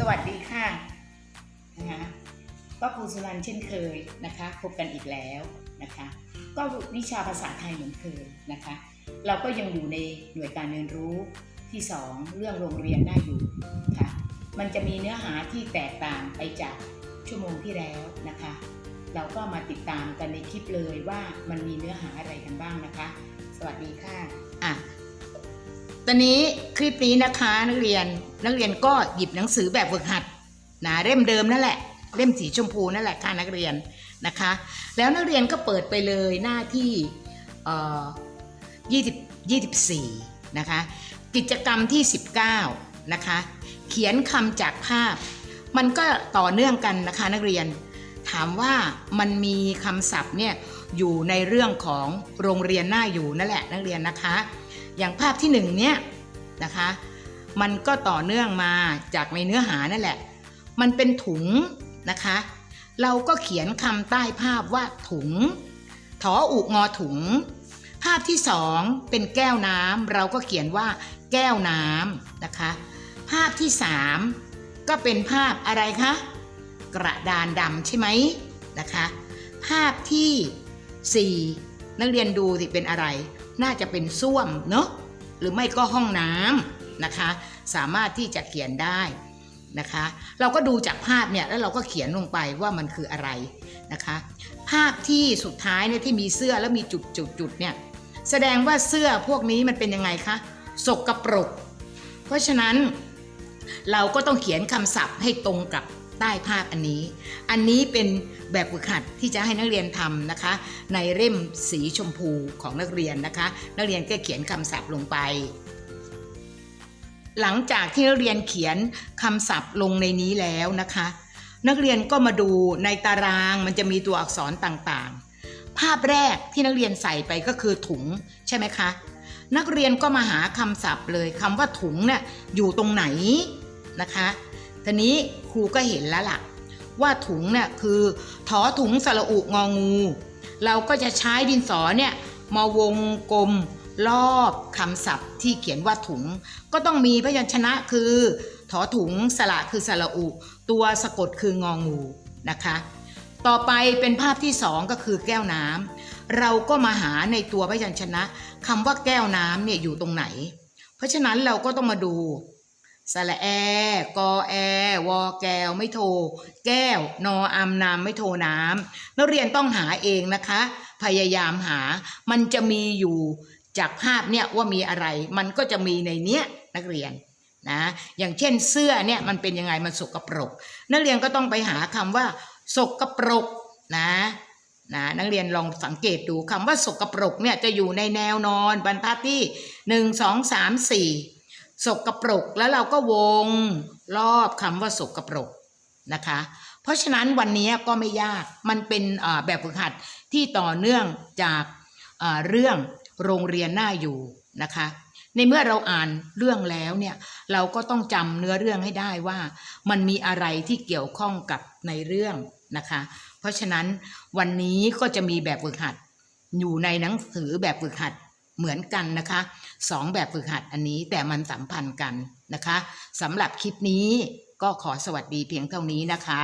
สวัสดีค่ะนะคะก็ครูสุรันเช่นเคยนะคะพบกันอีกแล้วนะคะ ก็วิชาภาษาไทยเหมือนเคยนะคะ เราก็ยังอยู่ในหน่วยการเรียนรู้ที่ 2 เรื่องโรงเรียนได้อยู่ค่ะมันจะมีเนื้อหาที่แตกต่างไปจากชั่วโมงที่แล้วนะคะ เราก็มาติดตามกันในคลิปเลยว่ามันมีเนื้อหาอะไรกันบ้างนะคะ สวัสดีค่ะอะ ตอนนี้คลิปนี้นะคะนักเรียนนักเรียนก็หยิบหนังสือแบบฝึกหัดนะเล่มเดิมนั่นแหละ เล่มสีชมพูนั่นแหละค่ะนักเรียนนะคะ แล้วนักเรียนก็เปิดไปเลยหน้าที่เอ่อ20 24นะคะ กิจกรรมที่ 19นะคะ เขียนคำจากภาพ มันก็ต่อเนื่องกันนะคะนักเรียน ถามว่ามันมีคำศัพท์เนี่ยอยู่ในเรื่องของโรงเรียนหน้าอยู่นั่นแหละนักเรียนนะคะ อย่างภาพที่หนึ่งเนี่ยนะคะ มันก็ต่อเนื่องมาจากในเนื้อหานั่นแหละ มันเป็นถุงนะคะ เราก็เขียนคำใต้ภาพว่าถุงถออุงอถุง ภาพที่สองเป็นแก้วน้ำเราก็เขียนว่าแก้วน้ำนะคะ ภาพที่สามก็เป็นภาพอะไรคะกระดานดำใช่ไหมนะคะ ภาพที่สี่นักเรียนดูสิเป็นอะไร น่าจะเป็นส้วมเนาะหรือไม่ก็ห้องน้ำนะคะ สามารถที่จะเขียนได้นะคะ เราก็ดูจากภาพเนี่ยแล้วเราก็เขียนลงไปว่ามันคืออะไรนะคะ ภาพที่สุดท้ายเนี่ยที่มีเสื้อแล้วมีจุดจุดจุดเนี่ยแสดงว่าเสื้อพวกนี้มันเป็นยังไงคะสกปรก เพราะฉะนั้นเราก็ต้องเขียนคำศัพท์ให้ตรงกับ ใต้ภาพอันนี้ อันนี้เป็นแบบฝึกหัดที่จะให้นักเรียนทำนะคะ ในเล่มสีชมพูของนักเรียนนะคะ นักเรียนก็เขียนคำศัพท์ลงไป หลังจากที่นักเรียนเขียนคำศัพท์ลงในนี้แล้วนะคะ นักเรียนก็มาดูในตารางมันจะมีตัวอักษรต่างๆ ภาพแรกที่นักเรียนใส่ไปก็คือถุงใช่ไหมคะนักเรียนก็มาหาคำศัพท์เลยคำว่าถุงเนี่ยอยู่ตรงไหนนะคะ ทีนี้ครูก็เห็นแล้วล่ะ ว่าถุงเนี่ยคือถอถุงสระอุงองู เราก็จะใช้ดินสอเนี่ยมาวงกลมรอบคำศัพท์ที่เขียนว่าถุง ก็ต้องมีพยัญชนะคือถอถุงสระคือสระอุ ตัวสะกดคืององูนะคะ ต่อไปเป็นภาพที่สองก็คือแก้วน้ำเราก็มาหาในตัวพยัญชนะคำว่าแก้วน้ำเนี่ยอยู่ตรงไหน เพราะฉะนั้นเราก็ต้องมาดู สระแอ กอแอ วอแก้ว ไม่โท แก้ว นออามนามไม่โทน้ำนักเรียนต้องหาเองนะคะ พยายามหา มันจะมีอยู่จากภาพเนี่ยว่ามีอะไร มันก็จะมีในเนี้ยนักเรียนนะ อย่างเช่นเสื้อเนี่ยมันเป็นยังไงมันสกปรก นักเรียนก็ต้องไปหาคำว่าสกปรกนะนะนักเรียนลองสังเกตดูคำว่าสกปรกเนี่ยจะอยู่ในแนวนอนบรรทัดที่หนึ่งสองสามสี่ สกรปรกแล้วเราก็วงรอบคำว่าสกรปรกนะคะ เพราะฉะนั้นวันนี้ก็ไม่ยากมันเป็นแบบฝึกหัดที่ต่อเนื่องจากเรื่องโรงเรียนหน้าอยู่นะคะในเมื่อเราอ่านเรื่องแล้วเนี่ยเราก็ต้องจำเนื้อเรื่องให้ได้ว่า มันมีอะไรที่เกี่ยวข้องกับในเรื่องนะคะ เพราะฉะนั้นวันนี้ก็จะมีแบบฝึกหัด อยู่ในหนังสือแบบฝึกหัด เหมือนกันนะคะสองแบบฝึกหัดอันนี้แต่มันสัมพันธ์กันนะคะสำหรับคลิปนี้ก็ขอสวัสดีเพียงเท่านี้นะคะ